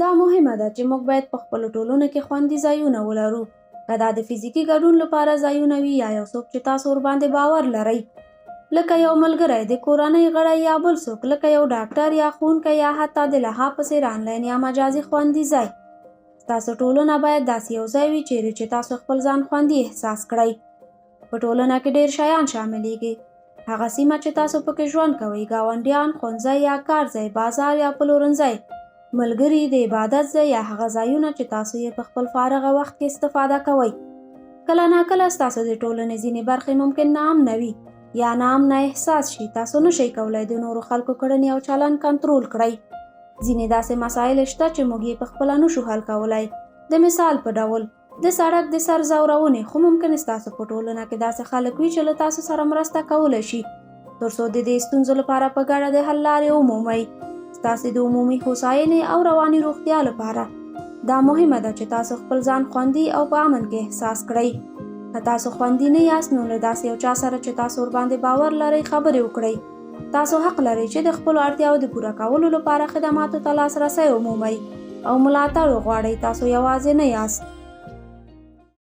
دا مهمه ده چې موږ باید په خپلو ټولنو کې خوندي ځایونه ولرو. که دا د فزیکي ګډون لپاره ځایونه وي یا یو څوک چې تاسو ورباندې باور لرئ لکه یو ملګری د کورنۍ غړی یا بل څوک لکه یو ډاکټر یا ښوونکی یا حتی د لها څېر آنلاین یا مجازي خوندي ځای. ستاسو ټولنه باید داسې یو ځای وي چیرې چې تاسو خپل ځان خوندي احساس کړئ. په ټولنه کې ډیر شیان شاملېږي هغه سیمه چې تاسو پکې ژوند کوئ ګاونډیان ښوونځی یا کار ځای بازار یا پلورنځی ملګري د عبادت ځای یا هغه ځایونه چې تاسو یې په خپل فارغه وخت کې استفاده کوئ. کله ناکله ستاسو د ټولنې ځینې برخې ممکن نام نه وي یا نام نه احساس شي تاسو نشئ کولی د نورو خلکو کړنې او چلند کنټرول کړئ. ځینې داسې مسایل شته چې موږ یې په خپله نشو حل کولی د مثال په ډول د سړک د سر ځورونې خو ممکن ستاسو په ټولنه کې داسې خلک وي چې له تاسو سره مرسته کولی شي. ترڅو د دې ستونزو لپاره په ګډه د حل لارې ومومئ ستاسو د عمومي هوساینې او رواني روغتیا لپاره. دا مهمه ده چې تاسو خپل ځان خوندي او په امن کې احساس کړئ. که تاسو خوندي نه یاست نو له داسې یو چا سره چې تاسو ورباندې باور لرئ خبرې وکړئ. تاسو حق لرئ چې د خپلو اړتیاو د پوره کولو لپاره خدماتو ته لاسرسی ومومئ. او ملاتړ وغواړئ تاسو یوازې نه یاست